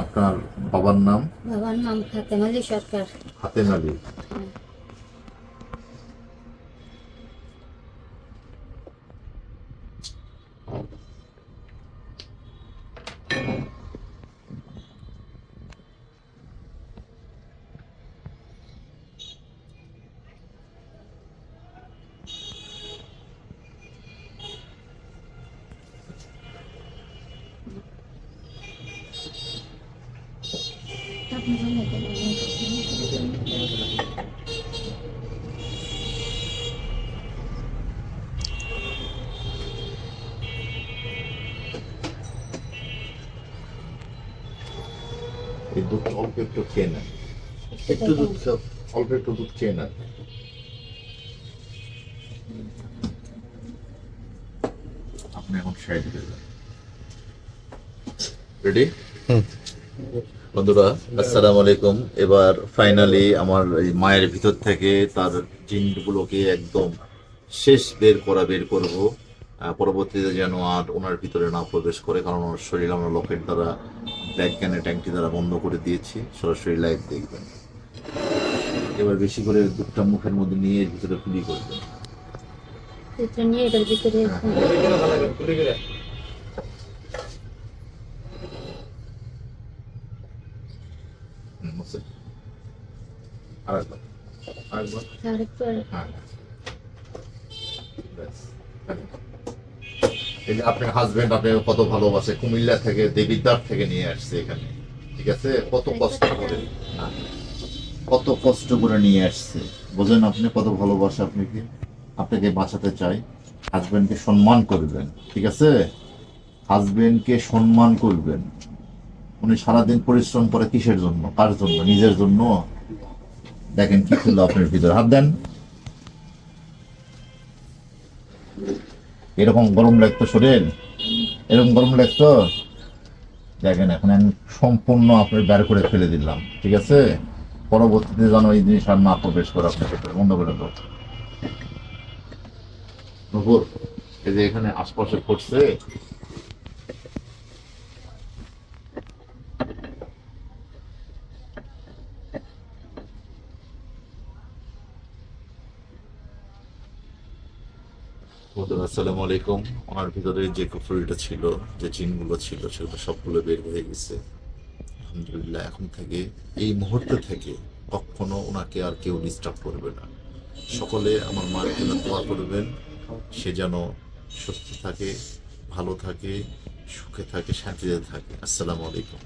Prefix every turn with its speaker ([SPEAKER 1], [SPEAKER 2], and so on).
[SPEAKER 1] আপনার বাবার নাম?
[SPEAKER 2] বাবার নাম ফাতেমা আলী সরকার।
[SPEAKER 1] হাতেম আলী। এই দুধ অল্প একটু খেয়ে নেন। একটু দুধ অল্প একটু দুধ খেয়ে নেন। আপনি এখন সাইড যান। রেডি বন্ধুরা আসসালামু আলাইকুম এবার ফাইনালি আমার এই মায়ের ভিতর থেকে তার জিনগুলোকে একদম শেষ বের করা বের করব। পরবর্তীতে যেন আর ওনার ভিতরে না প্রবেশ করে কারণ ওনার শরীর আমরা লকেট দ্বারা ব্ল্যাক ক্যানের ট্যাঙ্কটি দ্বারা বন্ধ করে দিয়েছি। সরাসরি লাইভ দেখবেন। এবার বেশি করে দুধটা মুখের মধ্যে নিয়ে এর ভিতরে ফুলি করবেন
[SPEAKER 2] নিয়ে এটার ভিতরে
[SPEAKER 1] হচ্ছে। আরেকবার আরেকবার হ্যাঁ। এই যে আপনার হাজবেন্ড আপনাকে কত ভালোবাসে কুমিল্লা থেকে দেবিদ্বার থেকে নিয়ে আসছে এখানে ঠিক আছে? কত কষ্ট করে। কত কষ্ট করে নিয়ে আসছে। বোঝেন আপনি কত ভালোবাসে আপনাকে আপনাকে বাঁচাতে চাই। হাজবেন্ডকে সম্মান করবেন ঠিক আছে? হাজবেন্ডকে সম্মান করবেন। উনি সারাদিন পরিশ্রম করে কিসের জন্য? কার জন্য? নিজের জন্য? দেখেন কি ছিল আপনার ভিতরে। হাত দেন। এরকম গরম লাগতো শরীর? এরকম গরম লাগতো? দেখেন, এখন আমি সম্পূর্ণ আপনার বের করে ফেলে দিলাম, ঠিক আছে? পরবর্তীতে যেন এই জিনিস আর না প্রবেশ করে আপনার ভিতরে। বন্ধ করে দেবো এই যে এখানে আশপাশে পড়ছে বন্ধুরা, আসসালামু আলাইকুম। ওনার ভিতরে যে কুফরিটা ছিল, যে জিনগুলো ছিল, সেগুলো সবগুলো বের হয়ে গেছে। আলহামদুলিল্লাহ, এখন থেকে, এই মুহূর্তে থেকে কখনো ওনাকে আর কেউ ডিস্টার্ব করবে না। সকলে আমার মার জন্য দোয়া করবেন, সে যেন সুস্থ থাকে, ভালো থাকে, সুখে থাকে, শান্তিতে থাকে। আসসালামু আলাইকুম।